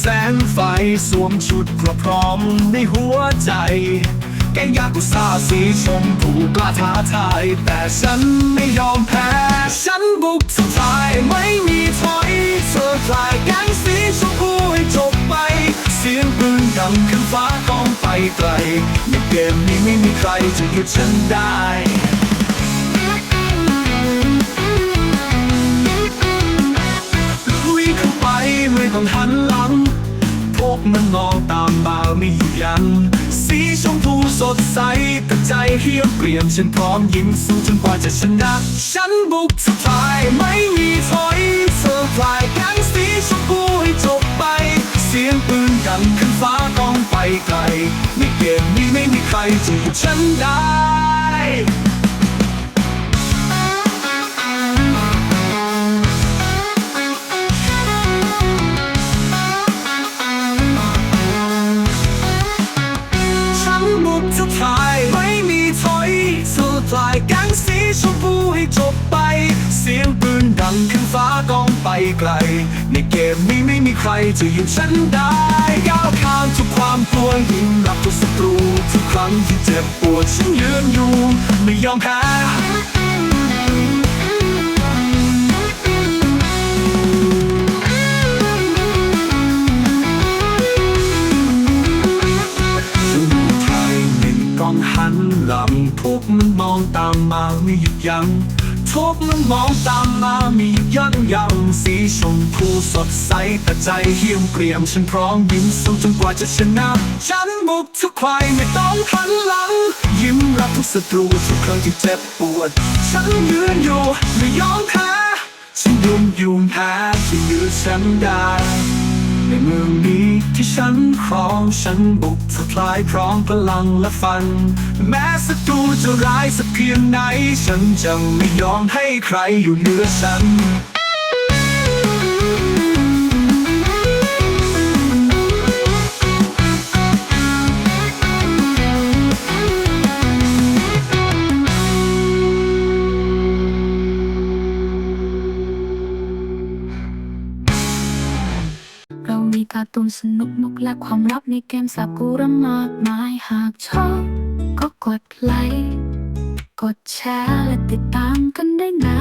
แสงไฟสวมชุดกระพร้อมในหัวใจ แกงยากุซ่าสีชมพูกล้าท้าทาย แต่ฉันไม่ยอมแพ้ ฉันบุกสุดท้ายไม่มีถอยเธอคลายแกงสีชมพูให้จบไป เสียงปืนดังขึ้นฟ้ากองไปไกลในเกมนี้ไม่มีใครจะหยุดฉันได้ มันมองตามมาไม่หยุดยัง้งสีชมพูสดใสแต่ใจเหี่ยวเกรียมฉันพร้อมยิงสู้จนกว่าจะชนะ ฉันบุกสุดท้ายไม่มีถอยเซอร์ไพรส์กันสีชมพูให้จบไป เสียงปืนดังขึ้นฟ้ากองไปไกลในเกมนี้ไม่มีใครจะหยุดฉันได้ ขึ้องไปไกล ในเกมนี้ไม่มีใครจะหยุดฉันได้ก้าวข้ามทุกความกลัวยิงรับทุกศัตรูทุกครั้งที่เจ็บปวดฉันยืนอยู่ไม่ยอมแพ้ฉันอยู่ไทยหนึ่งกองหันหลังพวกมันมองตามมาไม่หยุดยัง้งพวกมันมองตามมาไม่หยุด สีชมพูสดใสแต่ใจเหี่ยวเกรียมฉันพร้อมยิ้มสู้จนกว่าจะชนะ ฉันบุกทุกใครไม่ต้องหันหลัง ยิ้มรับทุกศัตรูทุกครั้งที่เจ็บปวด ฉันยืนอยู่ไม่ยอมแพ้ฉันยุ่งยุ่แพ้ที่ยืดฉันได้ในเมืองนี้ที่ฉันครองฉันบุกทลายพร้อมพลังและฟัน แม้ศัตรูจะร้ายสักเพียงไหน ฉันจะไม่ยอมให้ใครอยู่เหนือฉัน การ์ตูนสนุกนุกและความลับในเกมสากุระมากมายหากชอบ ก็กดไลค์ กดแชร์และติดตามกันได้นะ